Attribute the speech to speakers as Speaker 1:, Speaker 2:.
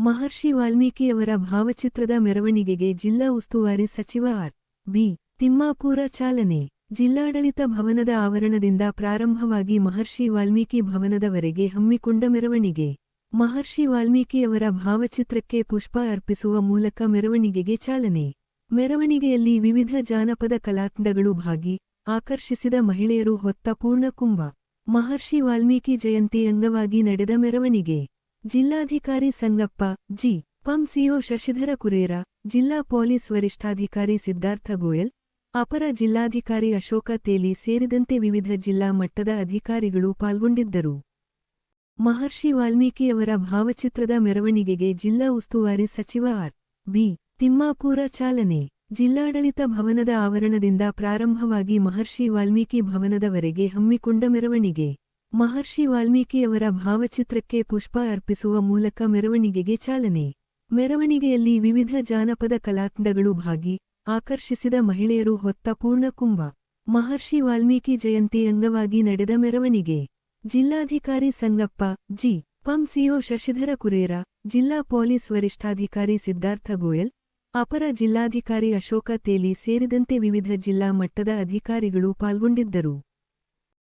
Speaker 1: ಮಹರ್ಷಿ ವಾಲ್ಮೀಕಿಯವರ ಭಾವಚಿತ್ರದ ಮೆರವಣಿಗೆಗೆ ಜಿಲ್ಲಾ ಉಸ್ತುವಾರಿ ಸಚಿವ ಆರ್. ಬಿ. ತಿಮ್ಮಾಪೂರ ಚಾಲನೆ. ಜಿಲ್ಲಾಡಳಿತ ಭವನದ ಆವರಣದಿಂದ ಪ್ರಾರಂಭವಾಗಿ ಮಹರ್ಷಿ ವಾಲ್ಮೀಕಿ ಭವನದವರೆಗೆ ಹಮ್ಮಿಕೊಂಡ ಮೆರವಣಿಗೆ. ಮಹರ್ಷಿ ವಾಲ್ಮೀಕಿಯವರ ಭಾವಚಿತ್ರಕ್ಕೆ ಪುಷ್ಪ ಅರ್ಪಿಸುವ ಮೂಲಕ ಮೆರವಣಿಗೆಗೆ ಚಾಲನೆ. ಮೆರವಣಿಗೆಯಲ್ಲಿ ವಿವಿಧ ಜಾನಪದ ಕಲಾತಂಡಗಳು ಭಾಗಿ ಆಕರ್ಷಿಸಿದ ಮಹಿಳೆಯರು ಹೊತ್ತ ಪೂರ್ಣಕುಂಭ ಮಹರ್ಷಿ ವಾಲ್ಮೀಕಿ ಜಯಂತಿ ಅಂಗವಾಗಿ ನಡೆದ ಮೆರವಣಿಗೆ. ಜಿಲ್ಲಾಧಿಕಾರಿ ಸಂಗಪ್ಪ, ಜಿ. ಪಂ ಸಿಒ ಶಶಿಧರ ಕುರೇರ, ಜಿಲ್ಲಾ ಪೊಲೀಸ್ ವರಿಷ್ಠಾಧಿಕಾರಿ ಸಿದ್ಧಾರ್ಥ ಗೋಯಲ್, ಅಪರ ಜಿಲ್ಲಾಧಿಕಾರಿ ಅಶೋಕ ತೇಲಿ ಸೇರಿದಂತೆ ವಿವಿಧ ಜಿಲ್ಲಾ ಮಟ್ಟದ ಅಧಿಕಾರಿಗಳು ಪಾಲ್ಗೊಂಡಿದ್ದರು. ಮಹರ್ಷಿ ವಾಲ್ಮೀಕಿಯವರ ಭಾವಚಿತ್ರದ ಮೆರವಣಿಗೆಗೆ ಜಿಲ್ಲಾ ಉಸ್ತುವಾರಿ ಸಚಿವ ಆರ್. ಬಿ. ತಿಮ್ಮಾಪೂರ ಚಾಲನೆ. ಜಿಲ್ಲಾಡಳಿತ ಭವನದ ಆವರಣದಿಂದ ಪ್ರಾರಂಭವಾಗಿ ಮಹರ್ಷಿ ವಾಲ್ಮೀಕಿ ಭವನದವರೆಗೆ ಹಮ್ಮಿಕೊಂಡ ಮೆರವಣಿಗೆ. ಮಹರ್ಷಿ ವಾಲ್ಮೀಕಿಯವರ ಭಾವಚಿತ್ರಕ್ಕೆ ಪುಷ್ಪ ಅರ್ಪಿಸುವ ಮೂಲಕ ಮೆರವಣಿಗೆಗೆ ಚಾಲನೆ. ಮೆರವಣಿಗೆಯಲ್ಲಿ ವಿವಿಧ ಜಾನಪದ ಕಲಾತಂಡಗಳು ಭಾಗಿ ಆಕರ್ಷಿಸಿದ ಮಹಿಳೆಯರು ಹೊತ್ತ ಪೂರ್ಣಕುಂಭ ಮಹರ್ಷಿ ವಾಲ್ಮೀಕಿ ಜಯಂತಿ ಅಂಗವಾಗಿ ನಡೆದ ಮೆರವಣಿಗೆ. ಜಿಲ್ಲಾಧಿಕಾರಿ ಸಂಗಪ್ಪ, ಜಿ. ಪಂ ಸಿಒ ಶಶಿಧರ ಕುರೇರ, ಜಿಲ್ಲಾ ಪೊಲೀಸ್ ವರಿಷ್ಠಾಧಿಕಾರಿ ಸಿದ್ಧಾರ್ಥ ಗೋಯಲ್, ಅಪರ ಜಿಲ್ಲಾಧಿಕಾರಿ ಅಶೋಕ ತೇಲಿ ಸೇರಿದಂತೆ ವಿವಿಧ ಜಿಲ್ಲಾ ಮಟ್ಟದ ಅಧಿಕಾರಿಗಳು ಪಾಲ್ಗೊಂಡಿದ್ದರು.